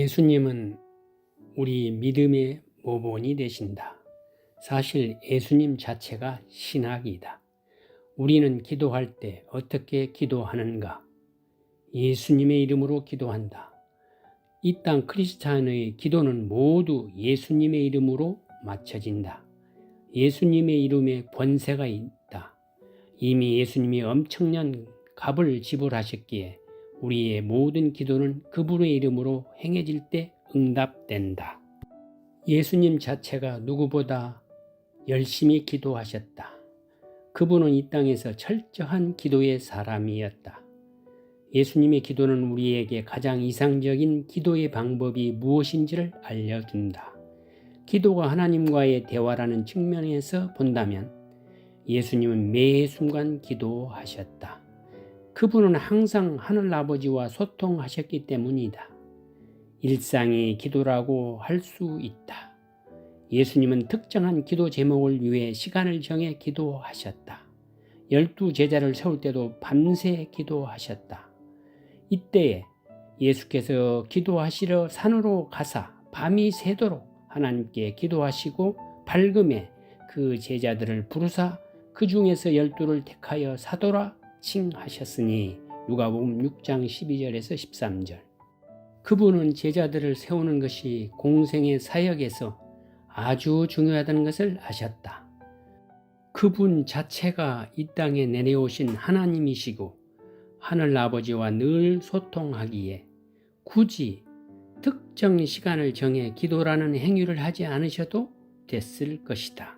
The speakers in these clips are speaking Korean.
예수님은 우리 믿음의 모본이 되신다. 사실 예수님 자체가 신학이다. 우리는 기도할 때 어떻게 기도하는가? 예수님의 이름으로 기도한다. 이 땅 크리스찬의 기도는 모두 예수님의 이름으로 맞춰진다. 예수님의 이름에 권세가 있다. 이미 예수님이 엄청난 값을 지불하셨기에 우리의 모든 기도는 그분의 이름으로 행해질 때 응답된다. 예수님 자체가 누구보다 열심히 기도하셨다. 그분은 이 땅에서 철저한 기도의 사람이었다. 예수님의 기도는 우리에게 가장 이상적인 기도의 방법이 무엇인지를 알려준다. 기도가 하나님과의 대화라는 측면에서 본다면 예수님은 매 순간 기도하셨다. 그분은 항상 하늘 아버지와 소통하셨기 때문이다. 일상이 기도라고 할 수 있다. 예수님은 특정한 기도 제목을 위해 시간을 정해 기도하셨다. 열두 제자를 세울 때도 밤새 기도하셨다. 이때에 예수께서 기도하시러 산으로 가사 밤이 새도록 하나님께 기도하시고 밝음에 그 제자들을 부르사 그 중에서 열두를 택하여 사도라 칭하셨으니 누가복음 6장 12절에서 13절. 그분은 제자들을 세우는 것이 공생의 사역에서 아주 중요하다는 것을 아셨다. 그분 자체가 이 땅에 내려오신 하나님이시고 하늘 아버지와 늘 소통하기에 굳이 특정 시간을 정해 기도라는 행위를 하지 않으셔도 됐을 것이다.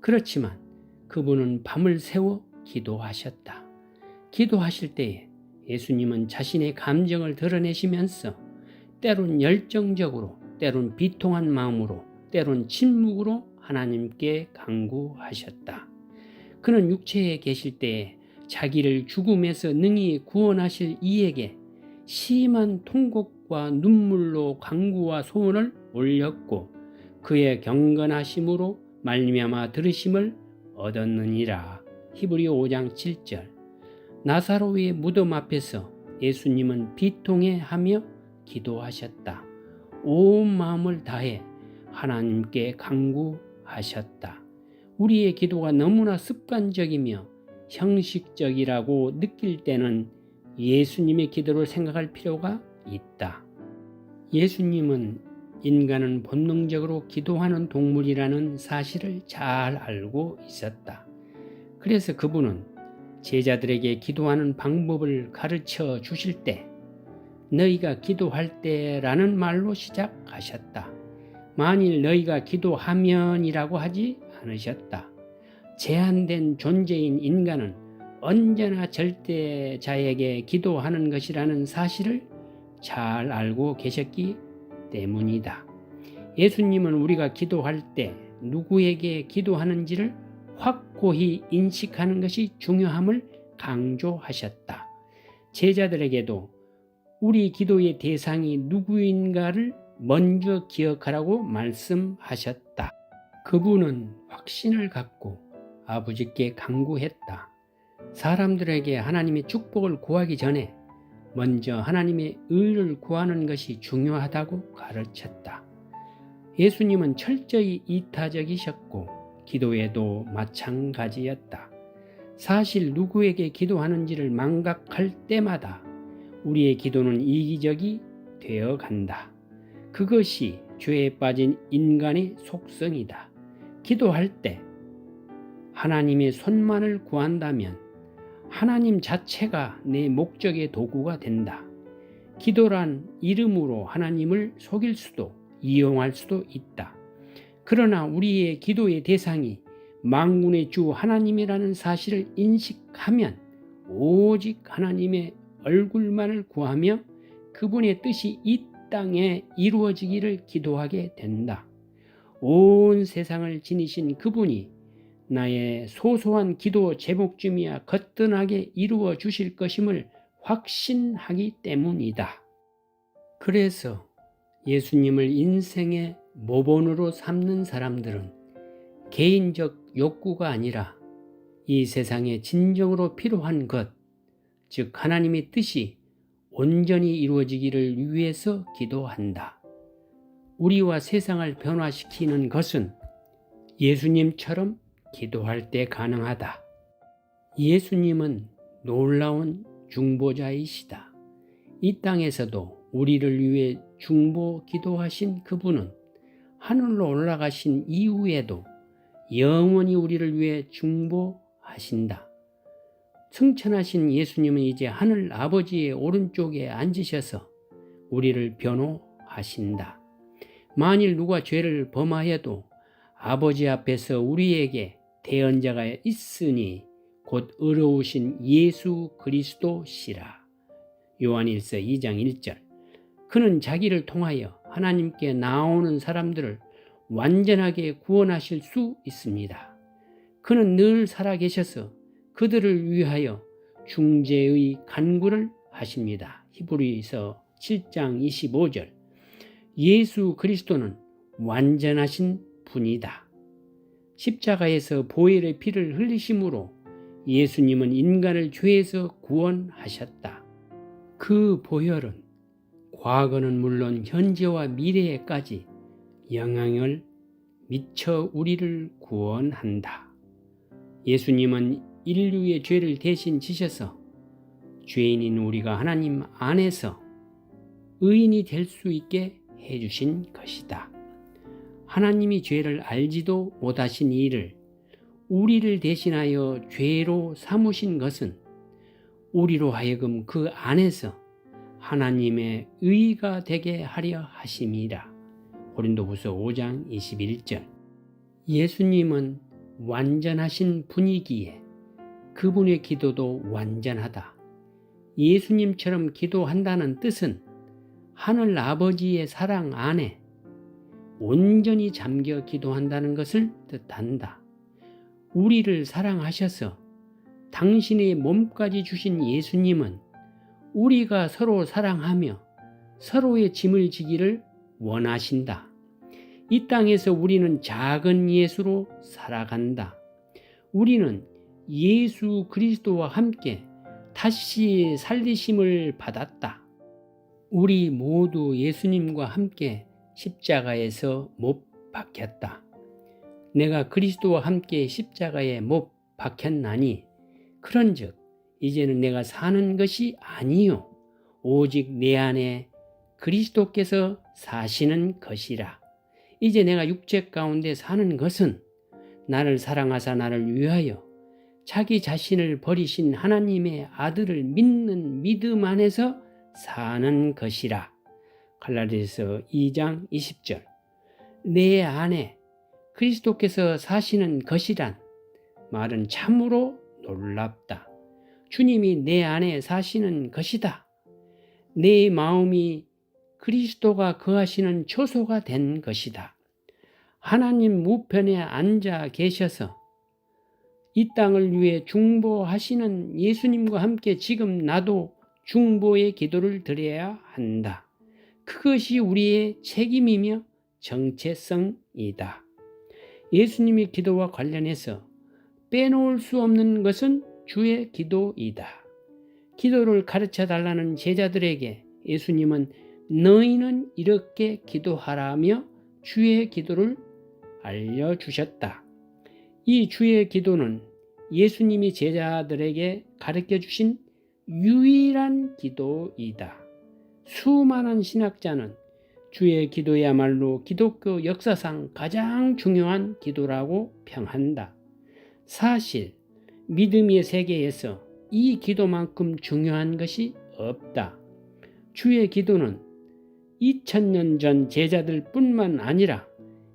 그렇지만 그분은 밤을 새워 기도하셨다. 기도하실 때에 예수님은 자신의 감정을 드러내시면서 때론 열정적으로, 때론 비통한 마음으로, 때론 침묵으로 하나님께 강구하셨다. 그는 육체에 계실 때에 자기를 죽음에서 능히 구원하실 이에게 심한 통곡과 눈물로 강구와 소원을 올렸고 그의 경건하심으로 말미암아 들으심을 얻었느니라. 히브리어 5장 7절. 나사로의 무덤 앞에서 예수님은 비통해하며 기도하셨다. 온 마음을 다해 하나님께 강구하셨다. 우리의 기도가 너무나 습관적이며 형식적이라고 느낄 때는 예수님의 기도를 생각할 필요가 있다. 예수님은 인간은 본능적으로 기도하는 동물이라는 사실을 잘 알고 있었다. 그래서 그분은 제자들에게 기도하는 방법을 가르쳐 주실 때 너희가 기도할 때라는 말로 시작하셨다. 만일 너희가 기도하면이라고 하지 않으셨다. 제한된 존재인 인간은 언제나 절대자에게 기도하는 것이라는 사실을 잘 알고 계셨기 때문이다. 예수님은 우리가 기도할 때 누구에게 기도하는지를 확고히 인식하는 것이 중요함을 강조하셨다. 제자들에게도 우리 기도의 대상이 누구인가를 먼저 기억하라고 말씀하셨다. 그분은 확신을 갖고 아버지께 강구했다. 사람들에게 하나님의 축복을 구하기 전에 먼저 하나님의 의를 구하는 것이 중요하다고 가르쳤다. 예수님은 철저히 이타적이셨고 기도에도 마찬가지였다. 사실 누구에게 기도하는지를 망각할 때마다 우리의 기도는 이기적이 되어 간다. 그것이 죄에 빠진 인간의 속성이다. 기도할 때 하나님의 손만을 구한다면 하나님 자체가 내 목적의 도구가 된다. 기도란 이름으로 하나님을 속일 수도 이용할 수도 있다. 그러나 우리의 기도의 대상이 망군의 주 하나님이라는 사실을 인식하면 오직 하나님의 얼굴만을 구하며 그분의 뜻이 이 땅에 이루어지기를 기도하게 된다. 온 세상을 지니신 그분이 나의 소소한 기도 제목쯤이야 거뜬하게 이루어 주실 것임을 확신하기 때문이다. 그래서 예수님을 인생의 모본으로 삼는 사람들은 개인적 욕구가 아니라 이 세상에 진정으로 필요한 것, 즉 하나님의 뜻이 온전히 이루어지기를 위해서 기도한다. 우리와 세상을 변화시키는 것은 예수님처럼 기도할 때 가능하다. 예수님은 놀라운 중보자이시다. 이 땅에서도 우리를 위해 중보 기도하신 그분은 하늘로 올라가신 이후에도 영원히 우리를 위해 중보하신다. 승천하신 예수님은 이제 하늘 아버지의 오른쪽에 앉으셔서 우리를 변호하신다. 만일 누가 죄를 범하여도 아버지 앞에서 우리에게 대언자가 있으니 곧 의로우신 예수 그리스도시라. 요한일서 2장 1절. 그는 자기를 통하여 하나님께 나오는 사람들을 완전하게 구원하실 수 있습니다. 그는 늘 살아계셔서 그들을 위하여 중재의 간구를 하십니다. 히브리서 7장 25절. 예수 그리스도는 완전하신 분이다. 십자가에서 보혈의 피를 흘리심으로 예수님은 인간을 죄에서 구원하셨다. 그 보혈은 과거는 물론 현재와 미래에까지 영향을 미쳐 우리를 구원한다. 예수님은 인류의 죄를 대신 지셔서 죄인인 우리가 하나님 안에서 의인이 될 수 있게 해주신 것이다. 하나님이 죄를 알지도 못하신 이를 우리를 대신하여 죄로 삼으신 것은 우리로 하여금 그 안에서 하나님의 의가 되게 하려 하심이라. 고린도후서 5장 21절. 예수님은 완전하신 분이기에 그분의 기도도 완전하다. 예수님처럼 기도한다는 뜻은 하늘 아버지의 사랑 안에 온전히 잠겨 기도한다는 것을 뜻한다. 우리를 사랑하셔서 당신의 몸까지 주신 예수님은 우리가 서로 사랑하며 서로의 짐을 지기를 원하신다. 이 땅에서 우리는 작은 예수로 살아간다. 우리는 예수 그리스도와 함께 다시 살리심을 받았다. 우리 모두 예수님과 함께 십자가에서 못 박혔다. 내가 그리스도와 함께 십자가에 못 박혔나니 그런즉 이제는 내가 사는 것이 아니요 오직 내 안에 그리스도께서 사시는 것이라. 이제 내가 육체 가운데 사는 것은 나를 사랑하사 나를 위하여 자기 자신을 버리신 하나님의 아들을 믿는 믿음 안에서 사는 것이라. 갈라디아서 2장 20절. 내 안에 그리스도께서 사시는 것이란 말은 참으로 놀랍다. 주님이 내 안에 사시는 것이다. 내 마음이 그리스도가 거하시는 초소가 된 것이다. 하나님 무편에 앉아 계셔서 이 땅을 위해 중보하시는 예수님과 함께 지금 나도 중보의 기도를 드려야 한다. 그것이 우리의 책임이며 정체성이다. 예수님의 기도와 관련해서 빼놓을 수 없는 것은 주의 기도이다. 기도를 가르쳐 달라는 제자들에게 예수님은 너희는 이렇게 기도하라며 주의 기도를 알려주셨다. 이 주의 기도는 예수님이 제자들에게 가르쳐 주신 유일한 기도이다. 수많은 신학자는 주의 기도야말로 기독교 역사상 가장 중요한 기도라고 평한다. 사실 믿음의 세계에서 이 기도만큼 중요한 것이 없다. 주의 기도는 2000년 전 제자들 뿐만 아니라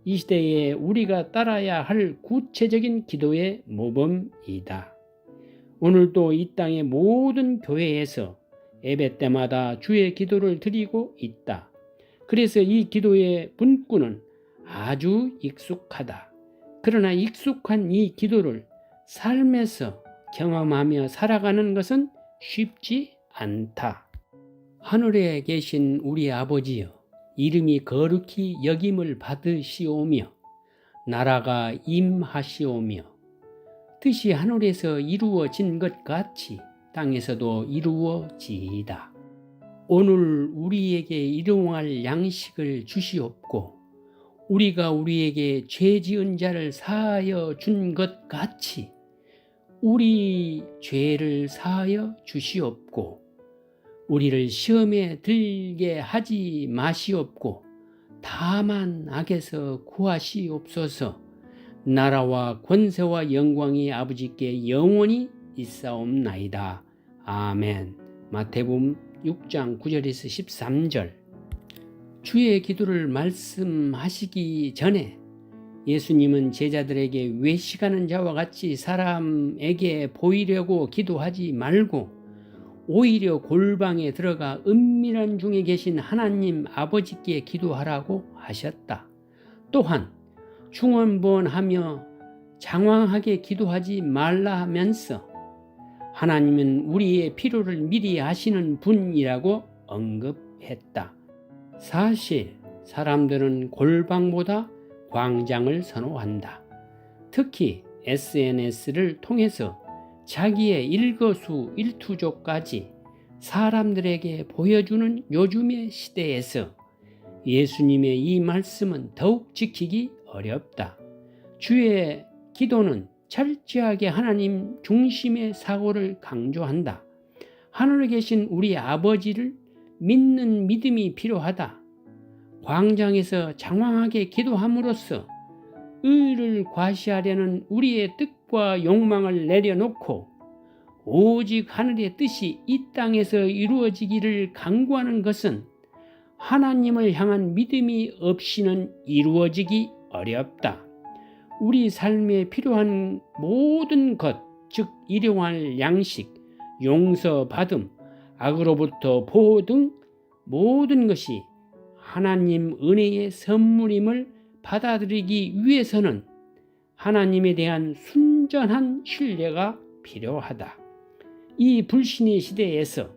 이 시대에 우리가 따라야 할 구체적인 기도의 모범이다. 오늘도 이 땅의 모든 교회에서 예배 때마다 주의 기도를 드리고 있다. 그래서 이 기도의 분구는 아주 익숙하다. 그러나 익숙한 이 기도를 삶에서 경험하며 살아가는 것은 쉽지 않다. 하늘에 계신 우리 아버지여, 이름이 거룩히 여김을 받으시오며, 나라가 임하시오며, 뜻이 하늘에서 이루어진 것 같이 땅에서도 이루어지이다. 오늘 우리에게 일용할 양식을 주시옵고 우리가 우리에게 죄 지은 자를 사하여 준 것 같이 우리 죄를 사하여 주시옵고 우리를 시험에 들게 하지 마시옵고 다만 악에서 구하시옵소서 나라와 권세와 영광이 아버지께 영원히 있사옵나이다. 아멘. 마태복음 6장 9절에서 13절. 주의 기도를 말씀하시기 전에 예수님은 제자들에게 외식하는 자와 같이 사람에게 보이려고 기도하지 말고 오히려 골방에 들어가 은밀한 중에 계신 하나님 아버지께 기도하라고 하셨다. 또한 중언부언하며 장황하게 기도하지 말라 하면서 하나님은 우리의 필요를 미리 아시는 분이라고 언급했다. 사실 사람들은 골방보다 광장을 선호한다. 특히 SNS를 통해서 자기의 일거수 일투족까지 사람들에게 보여주는 요즘의 시대에서 예수님의 이 말씀은 더욱 지키기 어렵다. 주의 기도는 철저하게 하나님 중심의 사고를 강조한다. 하늘에 계신 우리 아버지를 믿는 믿음이 필요하다. 광장에서 장황하게 기도함으로써 의를 과시하려는 우리의 뜻과 욕망을 내려놓고 오직 하늘의 뜻이 이 땅에서 이루어지기를 강구하는 것은 하나님을 향한 믿음이 없이는 이루어지기 어렵다. 우리 삶에 필요한 모든 것, 즉 일용할 양식, 용서받음, 악으로부터 보호 등 모든 것이 하나님 은혜의 선물임을 받아들이기 위해서는 하나님에 대한 순전한 신뢰가 필요하다. 이 불신의 시대에서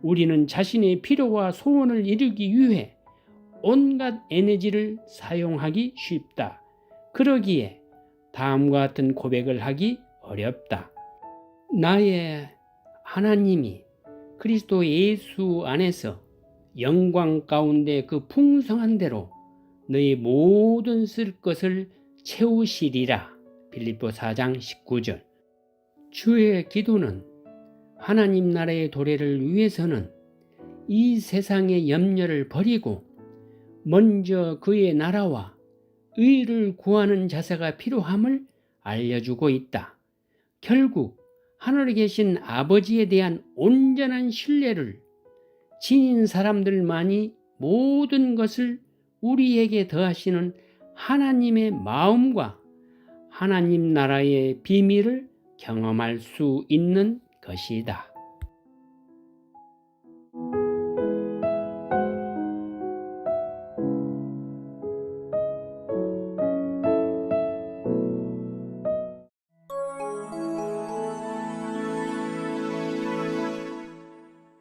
우리는 자신의 필요와 소원을 이루기 위해 온갖 에너지를 사용하기 쉽다. 그러기에 다음과 같은 고백을 하기 어렵다. 나의 하나님이 그리스도 예수 안에서 영광 가운데 그 풍성한 대로 너희 모든 쓸 것을 채우시리라. 빌립보 4장 19절. 주의 기도는 하나님 나라의 도래를 위해서는 이 세상의 염려를 버리고 먼저 그의 나라와 의를 구하는 자세가 필요함을 알려주고 있다. 결국 하늘에 계신 아버지에 대한 온전한 신뢰를 지닌 사람들만이 모든 것을 우리에게 더하시는 하나님의 마음과 하나님 나라의 비밀을 경험할 수 있는 것이다.